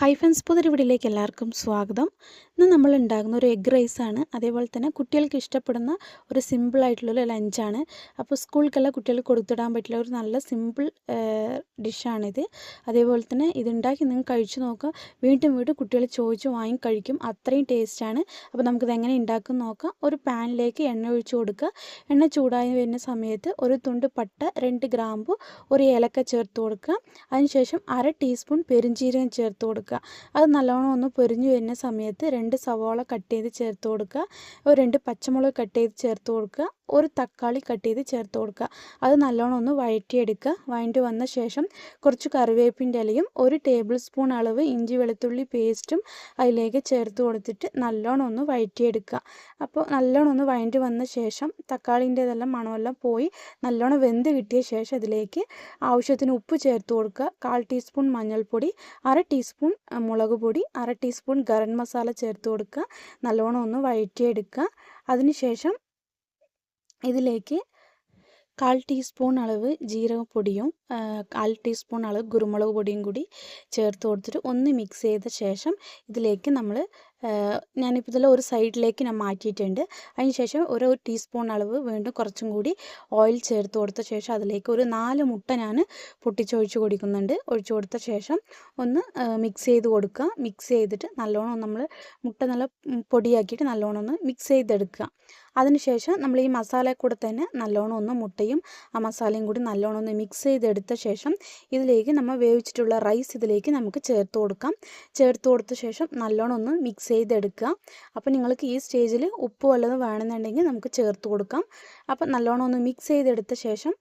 Hi friends പുതിരിവിടിലേക്ക് എല്ലാവർക്കും സ്വാഗതം. ഇന്ന് നമ്മൾ ഉണ്ടാകുന്ന ഒരു എഗ് റൈസാണ് അതേപോലെ തന്നെ കുട്ടികൾക്ക് ഇഷ്ടപ്പെടുന്ന ഒരു സിമ്പിൾ ആയിട്ടുള്ളൊരു ലഞ്ചാണ് അപ്പോൾ സ്കൂൾക്കെല്ലാം കുട്ടികൾക്ക് കൊടുത്തിടാൻ പറ്റില്ല. ഒരു നല്ല സിമ്പിൾ ഡിഷാണിത് അതേപോലെ തന്നെ ഇതുണ്ടാക്കി നിങ്ങൾ കഴിച്ചു നോക്കുക. വീണ്ടും വീണ്ടും കുട്ടികൾ ചോദിച്ച് വാങ്ങി കഴിക്കും. അത്രയും ടേസ്റ്റാണ് അപ്പോൾ നമുക്കിത് എങ്ങനെ ഉണ്ടാക്കും നോക്കാം. ഒരു പാനിലേക്ക് എണ്ണ ഒഴിച്ച് കൊടുക്കുക. എണ്ണ ചൂടായി വരുന്ന സമയത്ത് ഒരു തുണ്ട് പട്ട രണ്ട് ഗ്രാമ്പു ഒരു ഏലക്ക ചേർത്ത് കൊടുക്കുക. അതിനുശേഷം അര ടീസ്പൂൺ പെരുംജീരകം ചേർത്ത് കൊടുക്കുക. അത് നല്ലോണം ഒന്ന് പൊരിഞ്ഞു വരുന്ന സമയത്ത് രണ്ട് സവാള കട്ട് ചെയ്ത് ചേർത്ത് കൊടുക്കുക. ഒരു രണ്ട് പച്ചമുളക് കട്ട് ചെയ്ത് ചേർത്ത് കൊടുക്കുക. ഒരു തക്കാളി കട്ട് ചെയ്ത് ചേർത്ത് കൊടുക്കുക. അത് നല്ലോണം ഒന്ന് വഴറ്റിയെടുക്കുക. വഴറ്റി വന്ന ശേഷം കുറച്ച് കറിവേപ്പിന്റെ ഇലയും ഒരു ടേബിൾ സ്പൂൺ അളവ് ഇഞ്ചി വെളുത്തുള്ളി പേസ്റ്റും അതിലേക്ക് ചേർത്ത് കൊടുത്തിട്ട് നല്ലോണം ഒന്ന് വഴറ്റിയെടുക്കുക. അപ്പോൾ നല്ലോണം ഒന്ന് വഴറ്റി വന്ന ശേഷം തക്കാളിന്റെ ഇതെല്ലാം മണമെല്ലാം പോയി നല്ലോണം വെന്ത് കിട്ടിയ ശേഷം അതിലേക്ക് ആവശ്യത്തിന് ഉപ്പ് ചേർത്ത് കൊടുക്കുക. കാൽ ടീസ്പൂൺ മഞ്ഞൾപ്പൊടി അര ടീസ്പൂൺ മുളക് പൊടി അര ടീസ്പൂൺ ഗരം മസാല ചേർത്ത് കൊടുക്കുക. നല്ലോണം ഒന്ന് വഴറ്റിയെടുക്കുക. അതിനുശേഷം ഇതിലേക്ക് കാൽ ടീസ്പൂൺ അളവ് ജീരകപ്പൊടിയും കാൽ ടീസ്പൂൺ അളവ് കുരുമുളക് പൊടിയും കൂടി ചേർത്ത് കൊടുത്തിട്ട് ഒന്ന് മിക്സ് ചെയ്ത ശേഷം ഇതിലേക്ക് നമ്മൾ ഞാനിപ്പോൾ ഇതിൽ ഒരു സൈഡിലേക്ക് ഞാൻ മാറ്റിയിട്ടുണ്ട്. അതിന് ശേഷം ഒരു ടീസ്പൂൺ അളവ് വീണ്ടും കുറച്ചും കൂടി ഓയിൽ ചേർത്ത് കൊടുത്ത ശേഷം അതിലേക്ക് ഒരു നാല് മുട്ട ഞാൻ പൊട്ടിച്ചൊഴിച്ച് കൊടുക്കുന്നുണ്ട്. ഒഴിച്ചു കൊടുത്ത ശേഷം ഒന്ന് മിക്സ് ചെയ്ത് കൊടുക്കുക. മിക്സ് ചെയ്തിട്ട് നല്ലോണം നമ്മൾ മുട്ട നല്ല പൊടിയാക്കിയിട്ട് നല്ലോണം ഒന്ന് മിക്സ് ചെയ്തെടുക്കുക. അതിനുശേഷം നമ്മൾ ഈ മസാല കൂടെ തന്നെ നല്ലോണം ഒന്ന് മുട്ടയും ആ മസാലയും കൂടി നല്ലോണം ഒന്ന് മിക്സ് ചെയ്തെടുത്ത ശേഷം ഇതിലേക്ക് നമ്മൾ വേവിച്ചിട്ടുള്ള റൈസ് ഇതിലേക്ക് നമുക്ക് ചേർത്ത് കൊടുക്കാം. ചേർത്ത് കൊടുത്ത ശേഷം നല്ലോണം ഒന്ന് മിക്സ് ചെയ്തെടുക്കുക അപ്പോൾ നിങ്ങൾക്ക് ഈ സ്റ്റേജിൽ ഉപ്പ് വല്ലതും വേണമെന്നുണ്ടെങ്കിൽ നമുക്ക് ചേർത്ത് കൊടുക്കാം. അപ്പോൾ നല്ലോണം ഒന്ന് മിക്സ് ചെയ്തെടുത്ത ശേഷം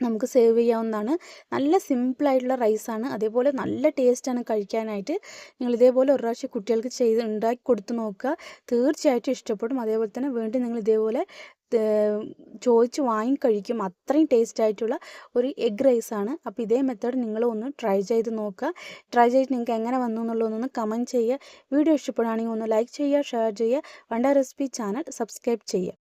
നമുക്ക് സേവ് ചെയ്യാവുന്നതാണ്. നല്ല സിമ്പിളായിട്ടുള്ള റൈസാണ് അതേപോലെ നല്ല ടേസ്റ്റാണ് കഴിക്കാനായിട്ട്. നിങ്ങൾ ഇതേപോലെ ഒരു പ്രാവശ്യം കുട്ടികൾക്ക് ചെയ്ത് ഉണ്ടാക്കി കൊടുത്ത് നോക്കുക. തീർച്ചയായിട്ടും ഇഷ്ടപ്പെടും. അതേപോലെ തന്നെ വീണ്ടും നിങ്ങൾ ഇതേപോലെ ചോദിച്ച് വാങ്ങി കഴിക്കും. അത്രയും ടേസ്റ്റ് ആയിട്ടുള്ള ഒരു എഗ് റൈസാണ് അപ്പോൾ ഇതേ മെത്തേഡ് നിങ്ങൾ ഒന്ന് ട്രൈ ചെയ്ത് നോക്കുക. ട്രൈ ചെയ്ത് നിങ്ങൾക്ക് എങ്ങനെ വന്നു എന്നുള്ളതൊന്ന് കമന്റ് ചെയ്യുക. വീഡിയോ ഇഷ്ടപ്പെടുകയാണെങ്കിൽ ഒന്ന് ലൈക്ക് ചെയ്യുക ഷെയർ ചെയ്യുക. വണ്ട റെസിപ്പി ചാനൽ സബ്സ്ക്രൈബ് ചെയ്യുക.